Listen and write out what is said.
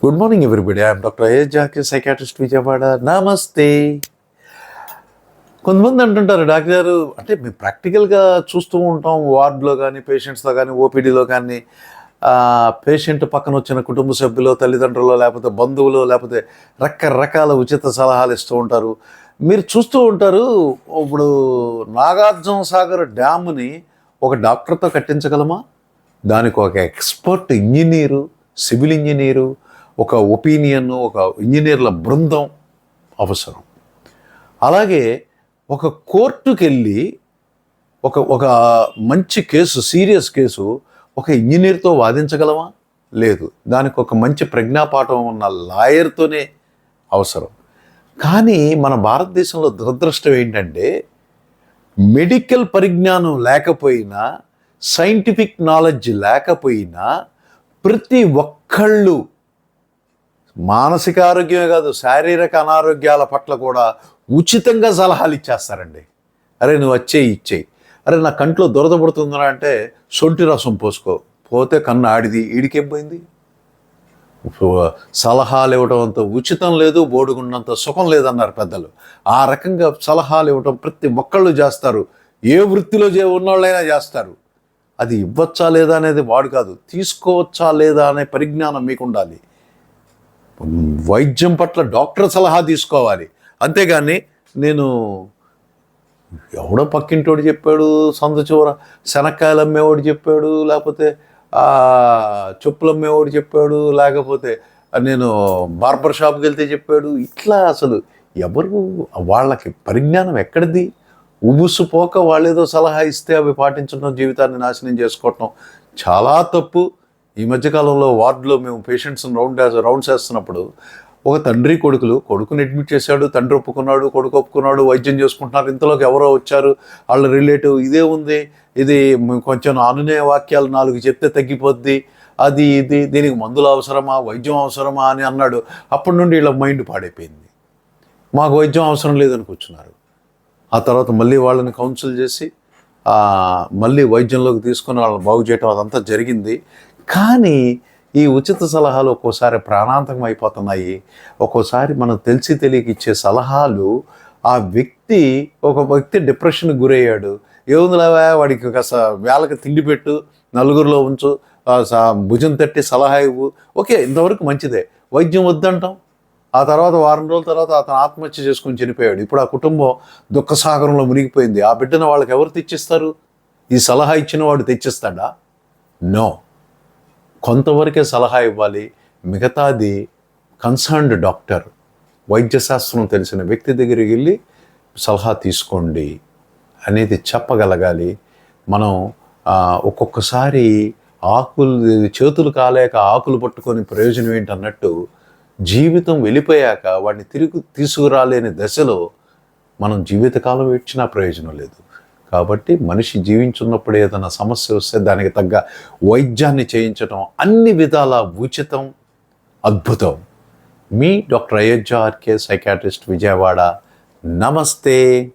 Good morning everybody I'm doctor Iyer జాకి psychiatrist Vijayawada నమస్తే కొంతమంది అంటుంటారు డాక్టర్ గారు అంటే మేము ప్రాక్టికల్గా చూస్తూ ఉంటాం వార్డులో కానీ పేషెంట్స్లో కానీ ఓపీడీలో కానీ. పేషెంట్ పక్కన వచ్చిన కుటుంబ సభ్యులు తల్లిదండ్రులు లేకపోతే బంధువులు లేకపోతే రకరకాల ఉచిత సలహాలు ఇస్తూ ఉంటారు. మీరు చూస్తూ ఉంటారు ఇప్పుడు నాగార్జున సాగర్ డ్యామ్ని ఒక డాక్టర్తో కట్టించగలమా? దానికి ఒక ఎక్స్పర్ట్ ఇంజనీరు సివిల్ ఇంజనీరు ఒక ఒపీనియన్ ఒక ఇంజనీర్ల బృందం అవసరం. అలాగే ఒక కోర్టుకి వెళ్ళి ఒక ఒక మంచి కేసు సీరియస్ కేసు ఒక ఇంజనీర్తో వాదించగలమా? లేదు. దానికి ఒక మంచి ప్రజ్ఞాపాఠం ఉన్న లాయర్తోనే అవసరం. కానీ మన భారతదేశంలో దురదృష్టం ఏంటంటే మెడికల్ పరిజ్ఞానం లేకపోయినా సైంటిఫిక్ నాలెడ్జ్ లేకపోయినా ప్రతి ఒక్కళ్ళు మానసిక ఆరోగ్యమే కాదు శారీరక అనారోగ్యాల పట్ల కూడా ఉచితంగా సలహాలు ఇచ్చేస్తారండి. అరే నువ్వు వచ్చేయి ఇచ్చేయి అరే నా కంట్లో దురద పడుతుందా అంటే సొంటి రసం పోసుకో. పోతే కన్ను ఆడిది ఈడికేం పోయింది? సలహాలు ఇవ్వడం అంత ఉచితం లేదు బోడుగున్నంత సుఖం లేదన్నారు పెద్దలు. ఆ రకంగా సలహాలు ఇవ్వటం ప్రతి ఒక్కళ్ళు చేస్తారు. ఏ వృత్తిలో చే ఉన్నోళ్ళైనా చేస్తారు. అది ఇవ్వచ్చా లేదా అనేది వాడు కాదు. తీసుకోవచ్చా లేదా అనే పరిజ్ఞానం మీకు ఉండాలి వైద్యం పట్ల డాక్టర్ సలహా తీసుకోవాలి. అంతేగాని నేను ఎవడో పక్కింటోడు చెప్పాడు సంద చివర శనక్కాయలు అమ్మేవాడు చెప్పాడు లేకపోతే చెప్పులు అమ్మేవాడు చెప్పాడు లేకపోతే నేను బార్బర్ షాప్కి వెళ్తే చెప్పాడు. ఇట్లా అసలు ఎవరు వాళ్ళకి పరిజ్ఞానం ఎక్కడిది? ఉబుసుపోక వాళ్ళేదో సలహా ఇస్తే అవి పాటించడం జీవితాన్ని నాశనం చేసుకోవటం చాలా తప్పు. ఈ మధ్యకాలంలో వార్డులో మేము పేషెంట్స్ రౌండ్ రౌండ్స్ వేస్తున్నప్పుడు ఒక తండ్రి కొడుకులు కొడుకుని అడ్మిట్ చేశాడు తండ్రి ఒప్పుకున్నాడు కొడుకు ఒప్పుకున్నాడు వైద్యం చేసుకుంటున్నారు ఇంతలోకి ఎవరో వచ్చారు వాళ్ళ రిలేటివ్ ఇదే ఉంది ఇది కొంచెం అనునే వాక్యాలు నాలుగు చెప్తే తగ్గిపోద్ది అది ఇది దీనికి మందులు అవసరమా వైద్యం అవసరమా అని అన్నాడు. అప్పటి నుండి వీళ్ళ మైండ్ పాడైపోయింది. మాకు వైద్యం అవసరం లేదని కూర్చున్నారు. ఆ తర్వాత మళ్ళీ వాళ్ళని కౌన్సిల్ చేసి మళ్ళీ వైద్యంలోకి తీసుకుని వాళ్ళని బాగు చేయటం అదంతా జరిగింది. కానీ ఈ ఉచిత సలహాలు ఒక్కోసారి ప్రాణాంతకం అయిపోతున్నాయి. ఒక్కోసారి మనం తెలిసి తెలియక ఇచ్చే సలహాలు ఆ వ్యక్తి ఒక వ్యక్తి డిప్రెషన్కి గురయ్యాడు. ఏముందిలావా వాడికి ఒక వేళకి తిండి పెట్టు నలుగురిలో ఉంచు స- భుజం తట్టి సలహా ఇవ్వు. ఓకే ఇంతవరకు మంచిదే. వైద్యం వద్దంటాం. ఆ తర్వాత వారం రోజుల తర్వాత అతను ఆత్మహత్య చేసుకుని చనిపోయాడు. ఇప్పుడు ఆ కుటుంబం దుఃఖసాగరంలో మునిగిపోయింది. ఆ బిడ్డను వాళ్ళకి ఎవరు తెచ్చిస్తారు? ఈ సలహా ఇచ్చిన వాడు తెచ్చిస్తాడా? నో. కొంతవరకే సలహా ఇవ్వాలి. మిగతాది కన్సర్న్డ్ డాక్టర్ వైద్యశాస్త్రం తెలిసిన వ్యక్తి దగ్గరికి వెళ్ళి సలహా తీసుకోండి అనేది చెప్పగలగాలి. మనం ఒక్కొక్కసారి ఆకులు చేతులు కాలేక ఆకులు పట్టుకొని ప్రయోజనం ఏంటన్నట్టు జీవితం వెళ్ళిపోయాక వాడిని తిరిగి తీసుకురాలేని దశలో మనం జీవితకాలం ఇచ్చినా ప్రయోజనం లేదు. కాబట్టి మనిషి జీవించున్నప్పుడు ఏదైనా సమస్య వస్తే దానికి తగ్గ వైద్యాన్ని చేయించడం అన్ని విధాల ఉచితం అద్భుతం. మీ doctor Ayodhya RK psychiatrist Vijayawada. నమస్తే.